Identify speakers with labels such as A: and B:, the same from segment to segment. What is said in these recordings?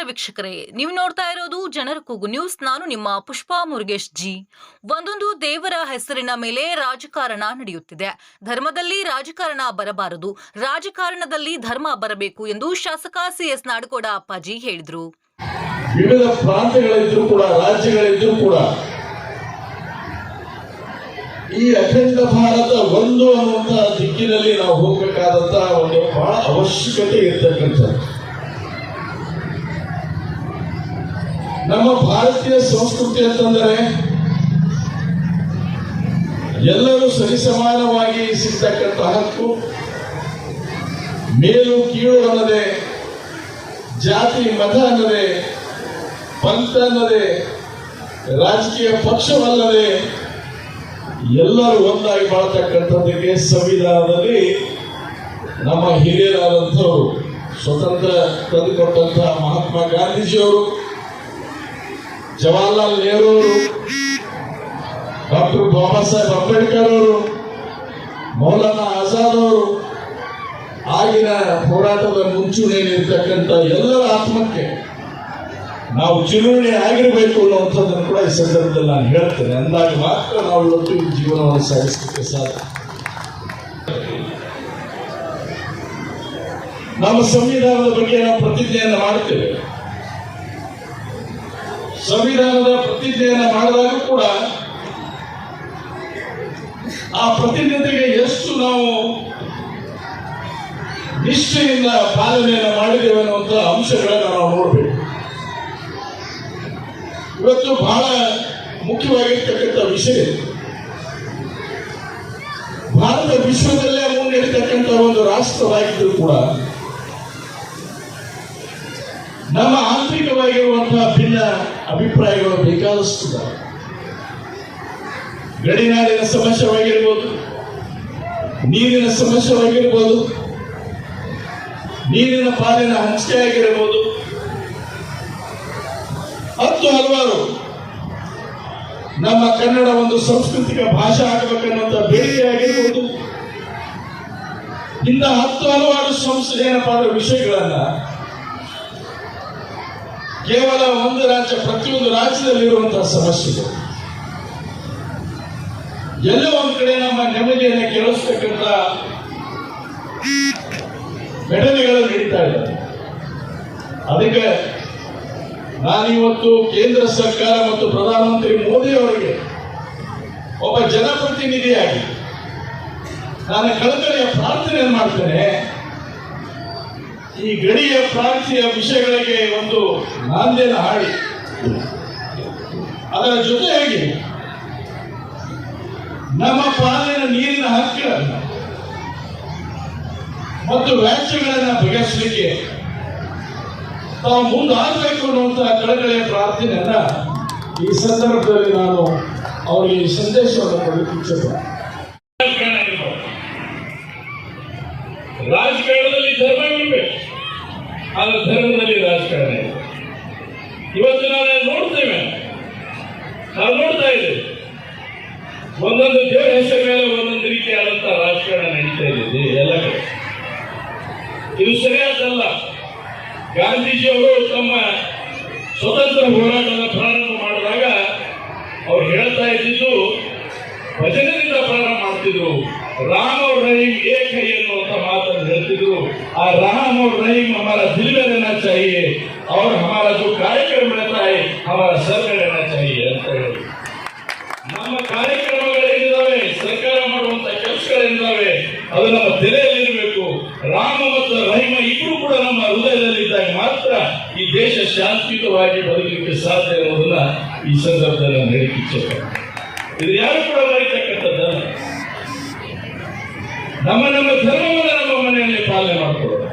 A: ನಮಸ್ಕಾರ ವೀಕ್ಷಕರೇ. ನೀವು ನೋಡ್ತಾ ಇರೋದು ಜನರ ಕೂಗು ನ್ಯೂಸ್. ನಾನು ನಿಮ್ಮ ಪುಷ್ಪಾ ಮುರುಗೇಶ್ ಜಿ. ಒಂದೊಂದು ದೇವರ ಹೆಸರಿನ ಮೇಲೆ ರಾಜಕಾರಣ ನಡೆಯುತ್ತಿದೆ. ಧರ್ಮದಲ್ಲಿ ರಾಜಕಾರಣ ಬರಬಾರದು. ರಾಜಕಾರಣದಲ್ಲಿ ಧರ್ಮ ಬರಬೇಕು ಎಂದು ಶಾಸಕ ಸಿ ಎಸ್ ನಾಡಕೋಡ ಅಪ್ಪಾಜಿ ಹೇಳಿದರು.
B: ವಿವಿಧ ಪ್ರಾಂತ್ಯಗಳಿದ್ರೂ ಕೂಡ, ರಾಜ್ಯಗಳಿದ್ರೂ ಕೂಡ ಈ ಅಖಂಡ ಭಾರತ ಒಂದು ಅನ್ನುವಂತಹ ದಿಕ್ಕಿನಲ್ಲಿ ನಾವು ಹೋಗಬೇಕಾದಂತಹ ಒಂದು ಬಹಳ ಅವಶ್ಯಕತೆ ಇರ್ತಕ್ಕಂಥದ್ದು. ನಮ್ಮ ಭಾರತೀಯ ಸಂಸ್ಕೃತಿ ಅಂತಂದರೆ ಎಲ್ಲರೂ ಸರಿಸಮಾನವಾಗಿ ಸಿಗ್ತಕ್ಕಂಥ ಹಕ್ಕು, ಮೇಲು ಕೀಳು ಅನ್ನದೆ ಜಾತಿ, ಮತ ಅನ್ನದೆ, ಪಂಥ ಅನ್ನದೆ, ರಾಜಕೀಯ ಪಕ್ಷವಲ್ಲದೆ ಎಲ್ಲರೂ ಒಂದಾಗಿ ಬಾಳ್ತಕ್ಕಂಥದ್ದಕ್ಕೆ ಸಂವಿಧಾನದಲ್ಲಿ ನಮ್ಮ ಹಿರಿಯರಾದಂಥವರು ಸ್ವತಂತ್ರ ತಂದುಕೊಟ್ಟಂತಹ ಮಹಾತ್ಮ ಗಾಂಧೀಜಿಯವರು ಜವಾಹರ್ಲಾಲ್ ನೆಹರು ಅವರು, ಡಾಕ್ಟರ್ ಬಾಬಾ ಸಾಹೇಬ್ ಅಂಬೇಡ್ಕರ್ ಅವರು, ಮೌಲಾನಾ ಆಜಾದ್ ಅವರು, ಆಗಿನ ಹೋರಾಟದ ಮುಂಚೂಣಿಯಲ್ಲಿರ್ತಕ್ಕಂಥ ಎಲ್ಲರ ಆತ್ಮಕ್ಕೆ ನಾವು ಚಿರುಣಿ ಆಗಿರಬೇಕು ಅನ್ನುವಂಥದ್ದನ್ನು ಕೂಡ ಈ ಸಂದರ್ಭದಲ್ಲಿ ನಾನು ಹೇಳ್ತೇನೆ. ಅಂದಾಗ ಮಾತ್ರ ನಾವು ಇವತ್ತು ಜೀವನವನ್ನು ಸಾಗಿಸಲಿಕ್ಕೆ ಸಾಧ್ಯ. ನಮ್ಮ ಸಂವಿಧಾನದ ಬಗ್ಗೆ ನಾವು ಪ್ರತಿಜ್ಞೆಯನ್ನು ಮಾಡ್ತೇವೆ. ಸಂವಿಧಾನದ ಪ್ರತಿಜ್ಞೆಯನ್ನು ಮಾಡಿದಾಗ ಕೂಡ ಆ ಪ್ರತಿಜ್ಞತೆಗೆ ಎಷ್ಟು ನಾವು ನಿಷ್ಠೆಯಿಂದ ಪಾಲನೆಯನ್ನು ಮಾಡಿದ್ದೇವೆ ಅನ್ನುವಂಥ ಅಂಶಗಳನ್ನು ನಾವು ನೋಡಬೇಕು ಇವತ್ತು ಬಹಳ ಮುಖ್ಯವಾಗಿರ್ತಕ್ಕಂಥ ವಿಷಯ. ಭಾರತ ವಿಶ್ವದಲ್ಲೇ ಮುನ್ನಡೆತಕ್ಕಂಥ ಒಂದು ರಾಷ್ಟ್ರವಾಗಿದ್ದರೂ ಕೂಡ ಅಭಿಪ್ರಾಯಗಳು ಬೇಕಾದಷ್ಟು. ಗಡಿನಾಡಿನ ಸಮಸ್ಯೆವಾಗಿರ್ಬೋದು, ನೀರಿನ ಸಮಸ್ಯೆವಾಗಿರ್ಬೋದು, ನೀರಿನ ಪಾಲಿನ ಹಂಚಿಕೆ ಆಗಿರಬಹುದು ಹತ್ತು ಹಲವಾರು ನಮ್ಮ ಕನ್ನಡ ಒಂದು ಸಾಂಸ್ಕೃತಿಕ ಭಾಷೆ ಆಗಬೇಕನ್ನುವಂಥ ಬೇಡಿಕೆ ಆಗಿರ್ಬೋದು ಇಂಥ ಹತ್ತು ಹಲವಾರು ಸಂಸ್ಥೆ ಏನಪ್ಪ ಅಂದ್ರೆ ವಿಷಯಗಳನ್ನ ಕೇವಲ ಒಂದು ರಾಜ್ಯ, ಪ್ರತಿಯೊಂದು ರಾಜ್ಯದಲ್ಲಿ ಇರುವಂತಹ ಸಮಸ್ಯೆಗಳು ಎಲ್ಲೋ ಒಂದ್ ಕಡೆ ನಮ್ಮ ನೆಮ್ಮದಿಯನ್ನು ಕೇಳಿಸ್ಬೇಕಂತ ಘಟನೆಗಳು ನಡೀತಾ ಇದೆ. ಅದಕ್ಕೆ ನಾನಿವತ್ತು ಕೇಂದ್ರ ಸರ್ಕಾರ ಮತ್ತು ಪ್ರಧಾನಮಂತ್ರಿ ಮೋದಿ ಅವರಿಗೆ ಒಬ್ಬ ಜನಪ್ರತಿನಿಧಿಯಾಗಿ ನಾನು ಕಳಕಳಿಯ ಪ್ರಾರ್ಥನೆಯನ್ನು ಮಾಡ್ತೇನೆ. ಈ ಗಡಿಯ ಪ್ರಾಂತೀಯ ವಿಷಯಗಳಿಗೆ ಒಂದು ನಾಂದಿನ ಹಾಡಿ. ಅದರ ಜೊತೆಯಾಗಿ ನಮ್ಮ ಪಾಲಿನ ನೀರಿನ ಹಕ್ಕುಗಳನ್ನು ಮತ್ತು ವ್ಯಾಜ್ಯಗಳನ್ನು ಬಗೆಹರಿಸಲಿಕ್ಕೆ ತಾವು ಮುಂದಾಗಬೇಕು ಅನ್ನುವಂತಹ ಕಳಕಳಿಯ ಪ್ರಾರ್ಥನೆಯನ್ನ ಈ ಸಂದರ್ಭದಲ್ಲಿ ನಾನು ಅವರಿಗೆ ಸಂದೇಶವನ್ನು ಕೊಡಲಿಕ್ಕೆ ಇಚ್ಛೆಪಡ್ತೇನೆ ರಾಜಕಾರಣದಲ್ಲಿ ಧರ್ಮ ಇರಬೇಕು. ಆದ್ರೆ ಧರ್ಮದಲ್ಲಿ ರಾಜಕಾರಣ. ಇದೆ ಇವತ್ತು ನಾವು ನೋಡ್ತೇವೆ. ನಾವು ನೋಡ್ತಾ ಇದ್ದೇವೆ. ಒಂದೊಂದು ದೇವರ ಹೆಸರು ಮೇಲೆ ಒಂದೊಂದು ರೀತಿಯಾದಂತಹ ರಾಜಕಾರಣ ನಡೀತಾ ಇದೆ ಎಲ್ಲ ಕಡೆ. ಇದು ಸರಿಯಾದಲ್ಲ. ಗಾಂಧೀಜಿಯವರು ತಮ್ಮ ಸ್ವತಂತ್ರ ಹೋರಾಟದ ಪ್ರಾರಂಭ ಮಾಡಿದಾಗ ಅವ್ರು ಹೇಳ್ತಾ ಇದ್ದಿದ್ದು ಭಜನೆಯಿಂದ ಪ್ರಾರಂಭ ಮಾಡ್ತಿದ್ರು. ರಾಮ್ और रहीम एक है ಎನ್ನುವಂತ ಮಾತನ್ನು ಹೇಳ್ತಿದ್ರು ಆ राम और रहीम हमारा दिल में रहना चाहिए और हमारा जो कार्यक्रम रहता है हमारा सर में रहना चाहिए ಅಂತ ಹೇಳಿ ನಮ್ಮ ಕಾರ್ಯಕ್ರಮಗಳೇನಿದಾವೆ ಸರ್ಕಾರ ಮಾಡುವಂತ ಕೆಲಸಗಳೇನಿದಾವೆ ಅದು ನಮ್ಮ ತಲೆಯಲ್ಲಿರಬೇಕು ರಾಮ ಮತ್ತು ರಹಿಮ ಇಬ್ಬರು ಕೂಡ ನಮ್ಮ ಹೃದಯದಲ್ಲಿದ್ದಾಗ ಮಾತ್ರ ಈ ದೇಶ ಶಾಂತಿಯುತವಾಗಿ ಬದುಕಲಿಕ್ಕೆ ಸಾಧ್ಯ ಅನ್ನೋದನ್ನ ಈ ಸಂದರ್ಭದಲ್ಲಿ ನಾನು ಹೇಳಿಕ್ಕೆ ಇಚ್ಛೆಪಡ್ತೇನೆ ಇದು ಯಾರು ಕೂಡ ಮರಿತಕ್ಕಂಥದ್ದಲ್ಲ ನಮ್ಮ ನಮ್ಮ ಧರ್ಮವನ್ನು ನಮ್ಮ ಮನೆಯಲ್ಲಿ ಪಾಲನೆ ಮಾಡಿಕೊಳ್ಳೋದು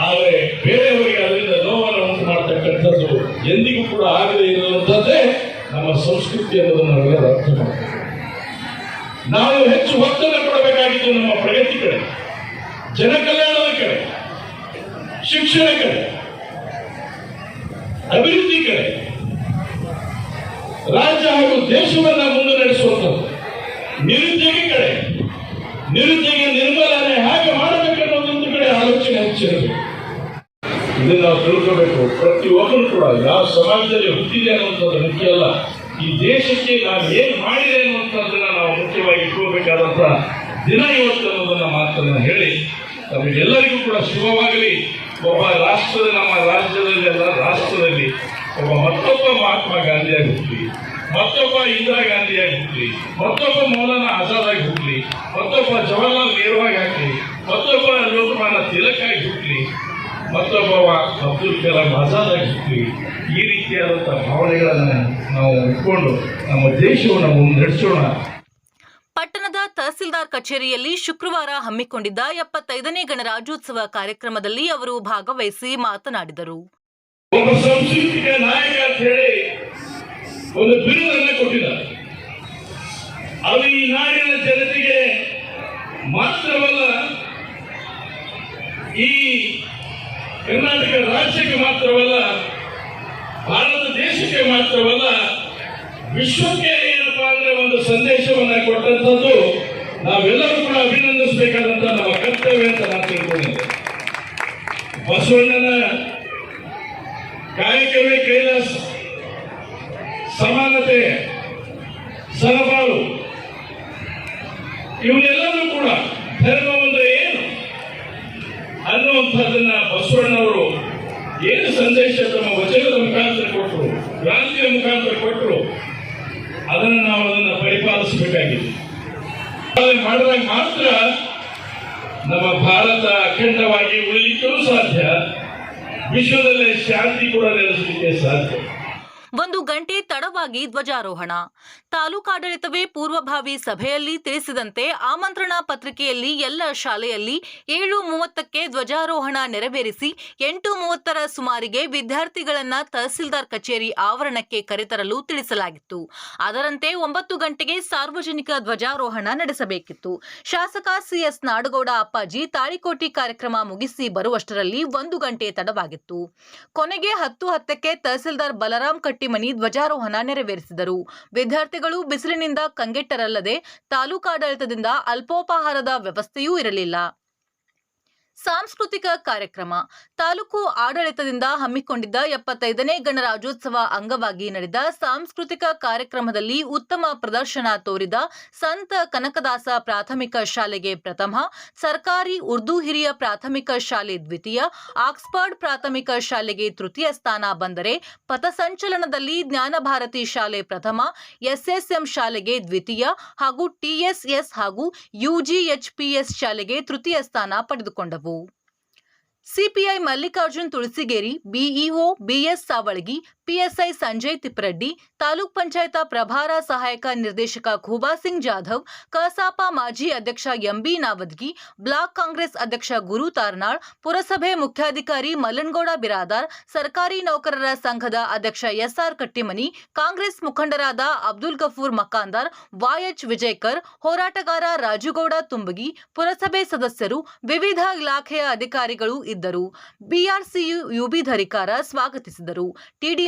B: ಆದರೆ ಬೇರೆಯವರಿಗೆ ಅದರಿಂದ ನೋವನ್ನು ಉಂಟು ಮಾಡತಕ್ಕಂಥದ್ದು ಎಂದಿಗೂ ಕೂಡ ಆಗದೇ ಇರುವಂಥದ್ದೇ ನಮ್ಮ ಸಂಸ್ಕೃತಿ ಅನ್ನೋದನ್ನು ನಾವೆಲ್ಲರೂ ಅರ್ಥ ಮಾಡ್ತೀವಿ ನಾವು ಹೆಚ್ಚು ಒತ್ತನ್ನು ಕೊಡಬೇಕಾಗಿದ್ದು ನಮ್ಮ ಪ್ರಗತಿ ಕಡೆ ಜನ ಕಲ್ಯಾಣದ ಕಡೆ, ಶಿಕ್ಷಣ ಕಡೆ, ಅಭಿವೃದ್ಧಿ ಕಡೆ, ರಾಜ್ಯ ಹಾಗೂ ದೇಶವನ್ನು ಮುಂದೆ ನಡೆಸುವಂಥದ್ದು ನಿರುದ್ಯೋಗಿ ಕಡೆ. ನಿರುದ್ಯೋಗ ನಿರ್ಮೂಲನೆ ಹೇಗೆ ಮಾಡಬೇಕನ್ನೋದೊಂದು ಕಡೆ ಆಲೋಚನೆ ಹೆಚ್ಚಿರಬೇಕು ಇದನ್ನು ನಾವು ತಿಳ್ಕೋಬೇಕು. ಪ್ರತಿಯೊಬ್ಬರು ಕೂಡ ಯಾವ ಸಮಾಜದಲ್ಲಿ ಹುಟ್ಟಿದೆ ಅನ್ನುವಂಥದ್ದು ಮುಖ್ಯ ಅಲ್ಲ. ಈ ದೇಶಕ್ಕೆ ನಾವು ಏನು ಮಾಡಿದೆ ಅನ್ನುವಂಥದ್ದನ್ನ ನಾವು ಮುಖ್ಯವಾಗಿ ಇಟ್ಕೋಬೇಕಾದಂಥ ದಿನ ಇವತ್ತು ಅನ್ನೋದನ್ನು ಮಾತನ್ನ ಹೇಳಿ, ನಮಗೆಲ್ಲರಿಗೂ ಕೂಡ ಶುಭವಾಗಲಿ. ಒಬ್ಬ ರಾಷ್ಟ್ರದ, ನಮ್ಮ ರಾಜ್ಯದಲ್ಲಿ ಅಲ್ಲ, ರಾಷ್ಟ್ರದಲ್ಲಿ ಒಬ್ಬ ಮತ್ತೊಬ್ಬ ಮಹಾತ್ಮ ಗಾಂಧಿಯಾಗಿ ಹುಟ್ಟಲಿ ಮತ್ತೊಬ್ಬ ಇಂದಿರಾ ಗಾಂಧಿಯಾಗಿ ಹುಟ್ಟಲಿ ಮತ್ತೊಬ್ಬ ಮೌಲಾನ ಆಜಾದ್ ಆಗಿ ಹುಟ್ಟಲಿ ಮತ್ತೊಬ್ಬ ಜವಾಹರ್ಲಾಲ್ ನೆಹರುವಾಗಿ ಹಾಕಲಿ ಮತ್ತೊಬ್ಬ ಲೋಕಮಾನ್ಯ ತಿಲಕ್ ಆಗಿ ಹುಟ್ಟಲಿ ಮತ್ತೊಬ್ಬ ಅಬ್ದುಲ್ ಕಲಾಂ ಆಜಾದ್ ಹುಟ್ಟಲಿ ಈ ರೀತಿಯಾದಂಥ ಭಾವನೆಗಳನ್ನು ನಾವು ಇಟ್ಕೊಂಡು ನಮ್ಮ ದೇಶವನ್ನು ಮುನ್ನಡೆಸೋಣ.
A: ಪಟ್ಟಣದ ತಹಸೀಲ್ದಾರ್ ಕಚೇರಿಯಲ್ಲಿ ಶುಕ್ರವಾರ ಹಮ್ಮಿಕೊಂಡಿದ್ದ ಎಪ್ಪತ್ತೈದನೇ ಗಣರಾಜ್ಯೋತ್ಸವ ಕಾರ್ಯಕ್ರಮದಲ್ಲಿ ಅವರು ಭಾಗವಹಿಸಿ ಮಾತನಾಡಿದರು.
B: ಒಬ್ಬ ಸಾಂಸ್ಕೃತಿಕ ನಾಯಕ ಅಂತ ಹೇಳಿ ಒಂದು ಬಿರುದನ್ನು ಕೊಟ್ಟಿದ್ದಾರೆ. ಅದು ಈ ನಾಡಿನ ಜನತೆಗೆ ಮಾತ್ರವಲ್ಲ, ಈ ಕರ್ನಾಟಕ ರಾಜ್ಯಕ್ಕೆ ಮಾತ್ರವಲ್ಲ, ಭಾರತ ದೇಶಕ್ಕೆ ಮಾತ್ರವಲ್ಲ, ವಿಶ್ವಕ್ಕೆ ಏನಪ್ಪಾ ಅಂದ್ರೆ ಒಂದು ಸಂದೇಶವನ್ನ ಕೊಟ್ಟಂತದ್ದು ನಾವೆಲ್ಲರೂ ಕೂಡ ಅಭಿನಂದಿಸಬೇಕಾದಂತ ನಮ್ಮ ಕರ್ತವ್ಯ ಅಂತ ನಾನು ತಿಳ್ಕೊಂಡಿದ್ದೆ. ಬಸವಣ್ಣನ ಕಾಯಕವೇ ಕೈಲಾಸ ಸಮಾನತೆ ಸಹಬಾಳು ಸಂದೇಶ ತಮ್ಮ ವಚನದ ಮುಖಾಂತರ ಕೊಟ್ಟರು ಕ್ರಾಂತಿಯ ಮುಖಾಂತರ ಕೊಟ್ಟರು ಅದನ್ನು ನಾವು ಅದನ್ನು ಪರಿಪಾಲಿಸಬೇಕಾಗಿದೆ. ಮಾಡಿದಾಗ ಮಾತ್ರ ನಮ್ಮ ಭಾರತ ಅಖಂಡವಾಗಿ ಉಳಿಲಿಕ್ಕೂ ಸಾಧ್ಯ. ವಿಶ್ವದಲ್ಲೇ ಶಾಂತಿ ಕೂಡ ನೆಲೆಸಲಿಕ್ಕೆ ಸಾಧ್ಯ.
A: ಒಂದು ಗಂಟೆ ತಡವಾಗಿ ಧ್ವಜಾರೋಹಣ. ತಾಲೂಕಾಡಳಿತವೇ ಪೂರ್ವಭಾವಿ ಸಭೆಯಲ್ಲಿ ತಿಳಿಸಿದಂತೆ ಆಮಂತ್ರಣ ಪತ್ರಿಕೆಯಲ್ಲಿ ಎಲ್ಲ ಶಾಲೆಯಲ್ಲಿ ಏಳು ಮೂವತ್ತಕ್ಕೆ ಧ್ವಜಾರೋಹಣ ನೆರವೇರಿಸಿ ಎಂಟು ಮೂವತ್ತರ ಸುಮಾರಿಗೆ ವಿದ್ಯಾರ್ಥಿಗಳನ್ನ ತಹಸೀಲ್ದಾರ್ ಕಚೇರಿ ಆವರಣಕ್ಕೆ ಕರೆತರಲು ತಿಳಿಸಲಾಗಿತ್ತು. ಅದರಂತೆ ಒಂಬತ್ತು ಗಂಟೆಗೆ ಸಾರ್ವಜನಿಕ ಧ್ವಜಾರೋಹಣ ನಡೆಸಬೇಕಿತ್ತು. ಶಾಸಕ ಸಿಎಸ್ ನಾಡಗೌಡ ಅಪ್ಪಾಜಿ ತಾಳಿಕೋಟಿ ಕಾರ್ಯಕ್ರಮ ಮುಗಿಸಿ ಬರುವಷ್ಟರಲ್ಲಿ ಒಂದು ಗಂಟೆ ತಡವಾಗಿತ್ತು. ಕೊನೆಗೆ ಹತ್ತು ಹತ್ತಕ್ಕೆ ತಹಸೀಲ್ದಾರ್ ಬಲರಾಮ್ ಕಟ್ಟಿಮನಿ ಧ್ವಜಾರೋಹಣ ನೆರವೇರಿಸಿದರು. ವಿದ್ಯಾರ್ಥಿಗಳು ಬಿಸಿಲಿನಿಂದ ಕಂಗೆಟ್ಟರಲ್ಲದೆ ತಾಲೂಕಾಡಳಿತದಿಂದ ಅಲ್ಪೋಪಹಾರದ ವ್ಯವಸ್ಥೆಯೂ ಇರಲಿಲ್ಲ. ಸಾಂಸ್ಕೃತಿಕ ಕಾರ್ಯಕ್ರಮ. ತಾಲೂಕು ಆಡಳಿತದಿಂದ ಹಮ್ಮಿಕೊಂಡಿದ್ದ ಎಪ್ಪತ್ತೈದನೇ ಗಣರಾಜ್ಯೋತ್ಸವ ಅಂಗವಾಗಿ ನಡೆದ ಸಾಂಸ್ಕೃತಿಕ ಕಾರ್ಯಕ್ರಮದಲ್ಲಿ ಉತ್ತಮ ಪ್ರದರ್ಶನ ತೋರಿದ ಸಂತ ಕನಕದಾಸ ಪ್ರಾಥಮಿಕ ಶಾಲೆಗೆ ಪ್ರಥಮ, ಸರ್ಕಾರಿ ಉರ್ದು ಹಿರಿಯ ಪ್ರಾಥಮಿಕ ಶಾಲೆ ದ್ವಿತೀಯ, ಆಕ್ಸ್ಫರ್ಡ್ ಪ್ರಾಥಮಿಕ ಶಾಲೆಗೆ ತೃತೀಯ ಸ್ಥಾನ ಬಂದರೆ ಪಥಸಂಚಲನದಲ್ಲಿ ಜ್ಞಾನಭಾರತಿ ಶಾಲೆ ಪ್ರಥಮ, ಎಸ್ಎಸ್ಎಂ ಶಾಲೆಗೆ ದ್ವಿತೀಯ ಹಾಗೂ ಟಿಎಸ್ಎಸ್ ಹಾಗೂ ಯುಜಿಎಚ್ಪಿಎಸ್ ಶಾಲೆಗೆ ತೃತೀಯ ಸ್ಥಾನ ಪಡೆದುಕೊಂಡವು. CPI Mallikarjun Tulasigeri BEO BS Savalagi PSI Sanjay Tipreddy, taluk panchayat ಪ್ರಭಾರ ಸಹಾಯಕ ನಿರ್ದೇಶಕ ಖೂಬಾ ಸಿಂಗ್ ಜಾಧವ್, ಕಸಾಪ ಮಾಜಿ ಅಧ್ಯಕ್ಷ ಎಂಬಿ ನಾವದ್ಗಿ, ಬ್ಲಾಕ್ ಕಾಂಗ್ರೆಸ್ ಅಧ್ಯಕ್ಷ ಗುರು ತಾರ್ನಾಳ್, ಪುರಸಭೆ ಮುಖ್ಯಾಧಿಕಾರಿ ಮಲ್ಲನಗೌಡ ಬಿರಾದಾರ್, ಸರ್ಕಾರಿ ನೌಕರರ ಸಂಘದ ಅಧ್ಯಕ್ಷ ಎಸ್ಆರ್ ಕಟ್ಟಿಮನಿ, ಕಾಂಗ್ರೆಸ್ ಮುಖಂಡರಾದ ಅಬ್ದುಲ್ ಗಫೂರ್ ಮಕಾಂದಾರ್ ವಾಯಚ್ ವಿಜಯ್ಕರ್, ಹೋರಾಟಗಾರ ರಾಜುಗೌಡ ತುಂಬಗಿ, ಪುರಸಭೆ ಸದಸ್ಯರು, ವಿವಿಧ ಇಲಾಖೆಯ ಅಧಿಕಾರಿಗಳು ಇದ್ದರು. ಬಿಆರ್ಸಿಯು ಯುಬಿ ಧರಿಕಾರ ಸ್ವಾಗತಿಸಿದರು. ಟಿಡಿ